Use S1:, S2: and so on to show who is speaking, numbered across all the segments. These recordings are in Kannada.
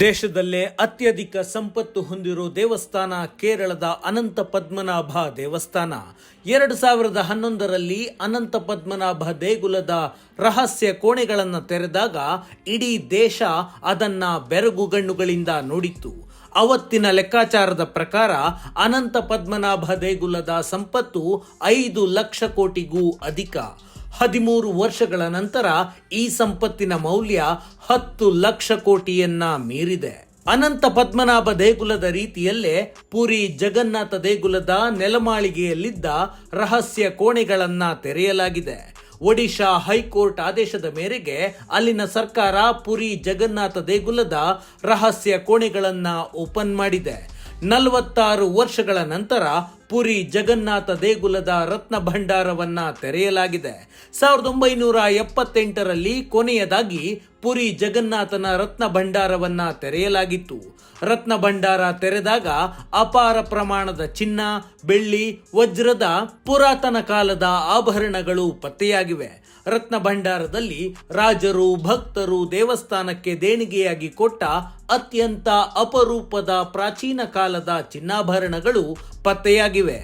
S1: ದೇಶದಲ್ಲೇ ಅತ್ಯಧಿಕ ಸಂಪತ್ತು ಹೊಂದಿರೋ ದೇವಸ್ಥಾನ ಕೇರಳದ ಅನಂತ ಪದ್ಮನಾಭ ದೇವಸ್ಥಾನ. ಎರಡು ಸಾವಿರದ ಹನ್ನೊಂದರಲ್ಲಿ ಅನಂತ ಪದ್ಮನಾಭ ದೇಗುಲದ ರಹಸ್ಯ ಕೋಣೆಗಳನ್ನು ತೆರೆದಾಗ ಇಡೀ ದೇಶ ಅದನ್ನ ಬೆರಗುಗಣ್ಣುಗಳಿಂದ ನೋಡಿತ್ತು. ಅವತ್ತಿನ ಲೆಕ್ಕಾಚಾರದ ಪ್ರಕಾರ ಅನಂತ ಪದ್ಮನಾಭ ದೇಗುಲದ ಸಂಪತ್ತು ಐದು ಲಕ್ಷ ಕೋಟಿಗೂ ಅಧಿಕ. ಹದಿಮೂರು ವರ್ಷಗಳ ನಂತರ ಈ ಸಂಪತ್ತಿನ ಮೌಲ್ಯ ಹತ್ತು ಲಕ್ಷ ಕೋಟಿಯನ್ನ ಮೀರಿದೆ. ಅನಂತ ಪದ್ಮನಾಭ ದೇಗುಲದ ರೀತಿಯಲ್ಲೇ ಪುರಿ ಜಗನ್ನಾಥ ದೇಗುಲದ ನೆಲಮಾಳಿಗೆಯಲ್ಲಿದ್ದ ರಹಸ್ಯ ಕೋಣೆಗಳನ್ನ ತೆರೆಯಲಾಗಿದೆ. ಒಡಿಶಾ ಹೈಕೋರ್ಟ್ ಆದೇಶದ ಮೇರೆಗೆ ಅಲ್ಲಿನ ಸರ್ಕಾರ ಪುರಿ ಜಗನ್ನಾಥ ದೇಗುಲದ ರಹಸ್ಯ ಕೋಣೆಗಳನ್ನು ಓಪನ್ ಮಾಡಿದೆ. ನಲವತ್ತಾರು ವರ್ಷಗಳ ನಂತರ ಪುರಿ ಜಗನ್ನಾಥ ದೇಗುಲದ ರತ್ನ ಭಂಡಾರವನ್ನ ತೆರೆಯಲಾಗಿದೆ. ಸಾವಿರದ ಒಂಬೈನೂರ ಎಪ್ಪತ್ತೆಂಟರಲ್ಲಿ ಕೊನೆಯದಾಗಿ ಪುರಿ ಜಗನ್ನಾಥನ ರತ್ನ ಭಂಡಾರವನ್ನ ತೆರೆಯಲಾಗಿತ್ತು. ರತ್ನ ಭಂಡಾರ ತೆರೆದಾಗ ಅಪಾರ ಪ್ರಮಾಣದ ಚಿನ್ನ, ಬೆಳ್ಳಿ, ವಜ್ರದ ಪುರಾತನ ಕಾಲದ ಆಭರಣಗಳು ಪತ್ತೆಯಾಗಿವೆ. ರತ್ನ ಭಂಡಾರದಲ್ಲಿ ರಾಜರು ಭಕ್ತರು ದೇವಸ್ಥಾನಕ್ಕೆ ದೇಣಿಗೆಯಾಗಿ ಕೊಟ್ಟ ಅತ್ಯಂತ ಅಪರೂಪದ ಪ್ರಾಚೀನ ಕಾಲದ ಚಿನ್ನಾಭರಣಗಳು ಪತ್ತೆಯಾಗಿವೆ.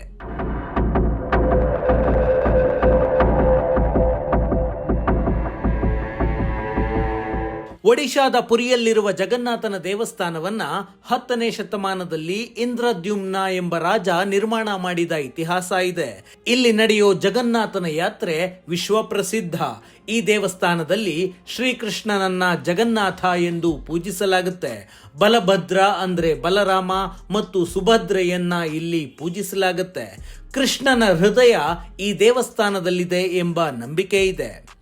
S1: ಒಡಿಶಾದ ಪುರಿಯಲ್ಲಿರುವ ಜಗನ್ನಾಥನ ದೇವಸ್ಥಾನವನ್ನ ಹತ್ತನೇ ಶತಮಾನದಲ್ಲಿ ಇಂದ್ರದ್ಯುಮ್ನ ಎಂಬ ರಾಜ ನಿರ್ಮಾಣ ಮಾಡಿದ ಇತಿಹಾಸ ಇದೆ. ಇಲ್ಲಿ ನಡೆಯೋ ಜಗನ್ನಾಥನ ಯಾತ್ರೆ ವಿಶ್ವಪ್ರಸಿದ್ಧ. ಈ ದೇವಸ್ಥಾನದಲ್ಲಿ ಶ್ರೀಕೃಷ್ಣನನ್ನ ಜಗನ್ನಾಥ ಎಂದು ಪೂಜಿಸಲಾಗುತ್ತೆ. ಬಲಭದ್ರ ಅಂದ್ರೆ ಬಲರಾಮ ಮತ್ತು ಸುಭದ್ರೆಯನ್ನ ಇಲ್ಲಿ ಪೂಜಿಸಲಾಗುತ್ತೆ. ಕೃಷ್ಣನ ಹೃದಯ ಈ ದೇವಸ್ಥಾನದಲ್ಲಿದೆ ಎಂಬ ನಂಬಿಕೆ ಇದೆ.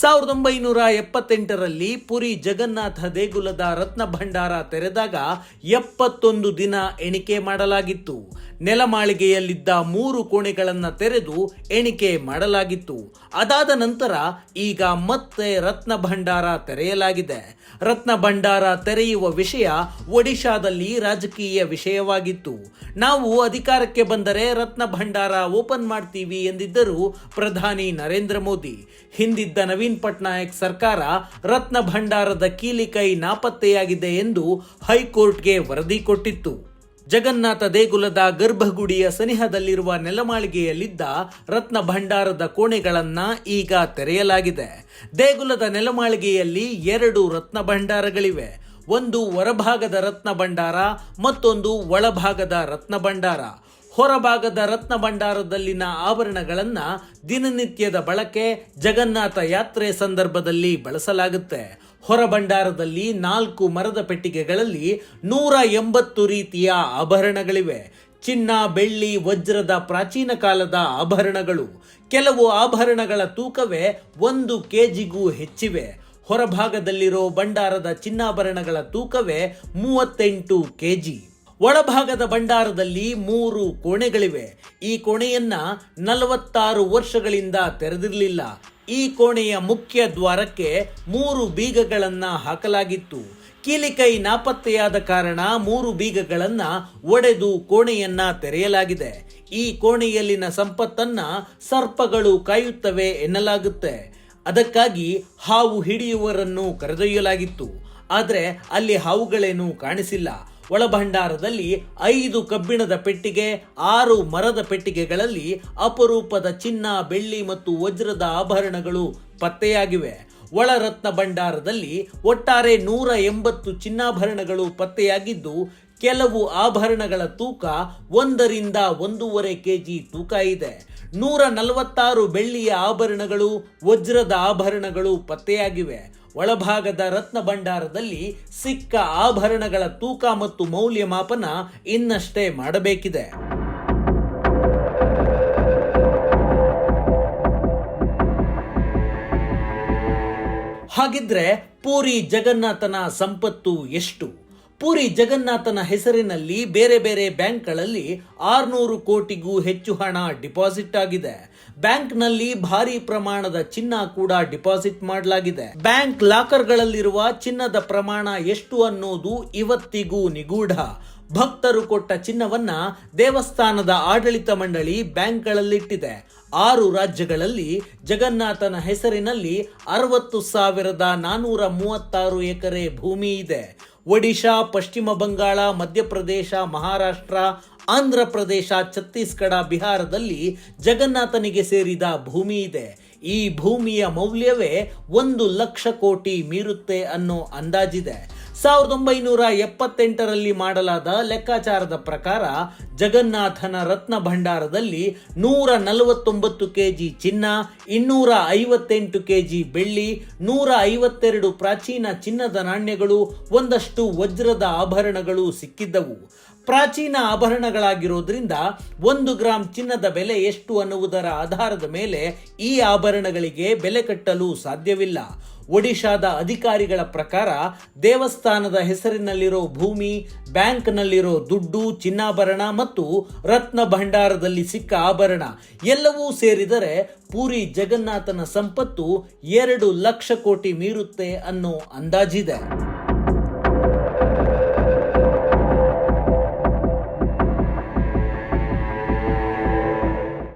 S1: ಸಾವಿರದ ಒಂಬೈನೂರ ಎಪ್ಪತ್ತೆಂಟರಲ್ಲಿ ಪುರಿ ಜಗನ್ನಾಥ ದೇಗುಲದ ರತ್ನ ಭಂಡಾರ ತೆರೆದಾಗ ಎಪ್ಪತ್ತೊಂದು ದಿನ ಎಣಿಕೆ ಮಾಡಲಾಗಿತ್ತು. ನೆಲಮಾಳಿಗೆಯಲ್ಲಿದ್ದ ಮೂರು ಕೋಣೆಗಳನ್ನು ತೆರೆದು ಎಣಿಕೆ ಮಾಡಲಾಗಿತ್ತು. ಅದಾದ ನಂತರ ಈಗ ಮತ್ತೆ ರತ್ನ ಭಂಡಾರ ತೆರೆಯಲಾಗಿದೆ. ರತ್ನ ಭಂಡಾರ ತೆರೆಯುವ ವಿಷಯ ಒಡಿಶಾದಲ್ಲಿ ರಾಜಕೀಯ ವಿಷಯವಾಗಿತ್ತು. ನಾವು ಅಧಿಕಾರಕ್ಕೆ ಬಂದರೆ ರತ್ನ ಭಂಡಾರ ಓಪನ್ ಮಾಡ್ತೀವಿ ಎಂದಿದ್ದರು ಪ್ರಧಾನಿ ನರೇಂದ್ರ ಮೋದಿ ಹಿಂದಿದ್ದ ನವೀನ್ ಪಟ್ನಾಯಕ್ ಸರ್ಕಾರ ರತ್ನ ಭಂಡಾರದ ಕೀಲಿಕೈ ನಾಪತ್ತೆಯಾಗಿದೆ ಎಂದು ಹೈಕೋರ್ಟ್ಗೆ ವರದಿ ಕೊಟ್ಟಿತ್ತು. ಜಗನ್ನಾಥ ದೇಗುಲದ ಗರ್ಭಗುಡಿಯ ಸನಿಹದಲ್ಲಿರುವ ನೆಲಮಾಳಿಗೆಯಲ್ಲಿದ್ದ ರತ್ನ ಭಂಡಾರದ ಕೋಣೆಗಳನ್ನ ಈಗ ತೆರೆಯಲಾಗಿದೆ. ದೇಗುಲದ ನೆಲಮಾಳಿಗೆಯಲ್ಲಿ ಎರಡು ರತ್ನ ಭಂಡಾರಗಳಿವೆ. ಒಂದು ಹೊರಭಾಗದ ರತ್ನ ಭಂಡಾರ, ಮತ್ತೊಂದು ಒಳಭಾಗದ ರತ್ನ ಭಂಡಾರ. ಹೊರಭಾಗದ ರತ್ನ ಭಂಡಾರದಲ್ಲಿನ ಆಭರಣಗಳನ್ನ ದಿನನಿತ್ಯದ ಬಳಕೆ ಜಗನ್ನಾಥ ಯಾತ್ರೆ ಸಂದರ್ಭದಲ್ಲಿ ಬಳಸಲಾಗುತ್ತೆ. ಹೊರಭಂಡಾರದಲ್ಲಿ ನಾಲ್ಕು ಮರದ ಪೆಟ್ಟಿಗೆಗಳಲ್ಲಿ ನೂರ ಎಂಬತ್ತು ರೀತಿಯ ಆಭರಣಗಳಿವೆ. ಚಿನ್ನ, ಬೆಳ್ಳಿ, ವಜ್ರದ ಪ್ರಾಚೀನ ಕಾಲದ ಆಭರಣಗಳು. ಕೆಲವು ಆಭರಣಗಳ ತೂಕವೇ ಒಂದು ಕೆಜಿಗೂ ಹೆಚ್ಚಿವೆ. ಹೊರಭಾಗದಲ್ಲಿರೋ ಭಂಡಾರದ ಚಿನ್ನಾಭರಣಗಳ ತೂಕವೇ ಮೂವತ್ತೆಂಟು ಕೆಜಿ. ಒಳಭಾಗದ ಭಂಡಾರದಲ್ಲಿ ಮೂರು ಕೋಣೆಗಳಿವೆ. ಈ ಕೋಣೆಯನ್ನ ನಲವತ್ತಾರು ವರ್ಷಗಳಿಂದ ತೆರೆದಿರಲಿಲ್ಲ. ಈ ಕೋಣೆಯ ಮುಖ್ಯ ದ್ವಾರಕ್ಕೆ ಮೂರು ಬೀಗಗಳನ್ನ ಹಾಕಲಾಗಿತ್ತು. ಕೀಲಿಕೈ ನಾಪತ್ತೆಯಾದ ಕಾರಣ ಮೂರು ಬೀಗಗಳನ್ನ ಒಡೆದು ಕೋಣೆಯನ್ನ ತೆರೆಯಲಾಗಿದೆ. ಈ ಕೋಣೆಯಲ್ಲಿನ ಸಂಪತ್ತನ್ನ ಸರ್ಪಗಳು ಕಾಯುತ್ತವೆ ಎನ್ನಲಾಗುತ್ತೆ. ಅದಕ್ಕಾಗಿ ಹಾವು ಹಿಡಿಯುವರನ್ನು ಕರೆದೊಯ್ಯಲಾಗಿತ್ತು. ಆದರೆ ಅಲ್ಲಿ ಹಾವುಗಳೇನೂ ಕಾಣಿಸಿಲ್ಲ. ಒಳಭಂಡಾರದಲ್ಲಿ ಐದು ಕಬ್ಬಿಣದ ಪೆಟ್ಟಿಗೆ, ಆರು ಮರದ ಪೆಟ್ಟಿಗೆಗಳಲ್ಲಿ ಅಪರೂಪದ ಚಿನ್ನ, ಬೆಳ್ಳಿ ಮತ್ತು ವಜ್ರದ ಆಭರಣಗಳು ಪತ್ತೆಯಾಗಿವೆ. ಒಳರತ್ನ ಭಂಡಾರದಲ್ಲಿ ಒಟ್ಟಾರೆ ನೂರ ಎಂಬತ್ತು ಚಿನ್ನಾಭರಣಗಳು ಪತ್ತೆಯಾಗಿದ್ದು, ಕೆಲವು ಆಭರಣಗಳ ತೂಕ ಒಂದರಿಂದ ಒಂದೂವರೆ ಕೆಜಿ ತೂಕ ಇದೆ. ನೂರ ನಲವತ್ತಾರು ಬೆಳ್ಳಿಯ ಆಭರಣಗಳು, ವಜ್ರದ ಆಭರಣಗಳು ಪತ್ತೆಯಾಗಿವೆ. ಒಳಭಾಗದ ರತ್ನ ಭಂಡಾರದಲ್ಲಿ ಸಿಕ್ಕ ಆಭರಣಗಳ ತೂಕ ಮತ್ತು ಮೌಲ್ಯಮಾಪನ ಇನ್ನಷ್ಟೇ ಮಾಡಬೇಕಿದೆ. ಹಾಗಿದ್ರೆ ಪೂರಿ ಜಗನ್ನಾಥನ ಸಂಪತ್ತು ಎಷ್ಟು? ಪೂರಿ ಜಗನ್ನಾಥನ ಹೆಸರಿನಲ್ಲಿ ಬೇರೆ ಬೇರೆ ಬ್ಯಾಂಕ್ಗಳಲ್ಲಿ ಆರುನೂರು ಕೋಟಿಗೂ ಹೆಚ್ಚು ಹಣ ಡಿಪಾಸಿಟ್ ಆಗಿದೆ. ಬ್ಯಾಂಕ್ನಲ್ಲಿ ಭಾರಿ ಪ್ರಮಾಣದ ಚಿನ್ನ ಕೂಡ ಡಿಪಾಸಿಟ್ ಮಾಡಲಾಗಿದೆ. ಬ್ಯಾಂಕ್ ಲಾಕರ್ಗಳಲ್ಲಿರುವ ಚಿನ್ನದ ಪ್ರಮಾಣ ಎಷ್ಟು ಅನ್ನೋದು ಇವತ್ತಿಗೂ ನಿಗೂಢ. ಭಕ್ತರು ಕೊಟ್ಟ ಚಿನ್ನವನ್ನ ದೇವಸ್ಥಾನದ ಆಡಳಿತ ಮಂಡಳಿ ಬ್ಯಾಂಕ್ಗಳಲ್ಲಿಟ್ಟಿದೆ. ಆರು ರಾಜ್ಯಗಳಲ್ಲಿ ಜಗನ್ನಾಥನ ಹೆಸರಿನಲ್ಲಿ ಅರವತ್ತು ಸಾವಿರದ ನಾನೂರ ಮೂವತ್ತಾರು ಎಕರೆ ಭೂಮಿ ಇದೆ. ಒಡಿಶಾ, ಪಶ್ಚಿಮ ಬಂಗಾಳ, ಮಧ್ಯಪ್ರದೇಶ, ಮಹಾರಾಷ್ಟ್ರ, ಆಂಧ್ರ ಪ್ರದೇಶ, ಛತ್ತೀಸ್ಗಢ, ಬಿಹಾರದಲ್ಲಿ ಜಗನ್ನಾಥನಿಗೆ ಸೇರಿದ ಭೂಮಿ ಇದೆ. ಈ ಭೂಮಿಯ ಮೌಲ್ಯವೇ ಒಂದು ಲಕ್ಷ ಕೋಟಿ ಮೀರುತ್ತೆ ಅನ್ನೋ ಅಂದಾಜಿದೆ. ಸಾವಿರದ ಒಂಬೈನೂರ ಎಪ್ಪತ್ತೆಂಟರಲ್ಲಿ ಮಾಡಲಾದ ಲೆಕ್ಕಾಚಾರದ ಪ್ರಕಾರ ಜಗನ್ನಾಥನ ರತ್ನ ಭಂಡಾರದಲ್ಲಿ ನೂರ ನಲವತ್ತೊಂಬತ್ತು ಕೆಜಿ ಚಿನ್ನ, ಇನ್ನೂರ ಐವತ್ತೆಂಟು ಕೆಜಿ ಬೆಳ್ಳಿ, ನೂರ ಐವತ್ತೆರಡು ಪ್ರಾಚೀನ ಚಿನ್ನದ ನಾಣ್ಯಗಳು, ಒಂದಷ್ಟು ವಜ್ರದ ಆಭರಣಗಳು ಸಿಕ್ಕಿದ್ದವು. ಪ್ರಾಚೀನ ಆಭರಣಗಳಾಗಿರೋದ್ರಿಂದ ಒಂದು ಗ್ರಾಂ ಚಿನ್ನದ ಬೆಲೆ ಎಷ್ಟು ಅನ್ನುವುದರ ಆಧಾರದ ಮೇಲೆ ಈ ಆಭರಣಗಳಿಗೆ ಬೆಲೆ ಕಟ್ಟಲು ಸಾಧ್ಯವಿಲ್ಲ. ಒಡಿಶಾದ ಅಧಿಕಾರಿಗಳ ಪ್ರಕಾರ ದೇವಸ್ಥಾನದ ಹೆಸರಿನಲ್ಲಿರೋ ಭೂಮಿ, ಬ್ಯಾಂಕ್ನಲ್ಲಿರೋ ದುಡ್ಡು, ಚಿನ್ನಾಭರಣ ಮತ್ತು ರತ್ನ ಭಂಡಾರದಲ್ಲಿ ಸಿಕ್ಕ ಆಭರಣ ಎಲ್ಲವೂ ಸೇರಿದರೆ ಪೂರಿ ಜಗನ್ನಾಥನ ಸಂಪತ್ತು ಎರಡು ಲಕ್ಷ ಕೋಟಿ ಮೀರುತ್ತೆ ಅನ್ನೋ ಅಂದಾಜಿದೆ.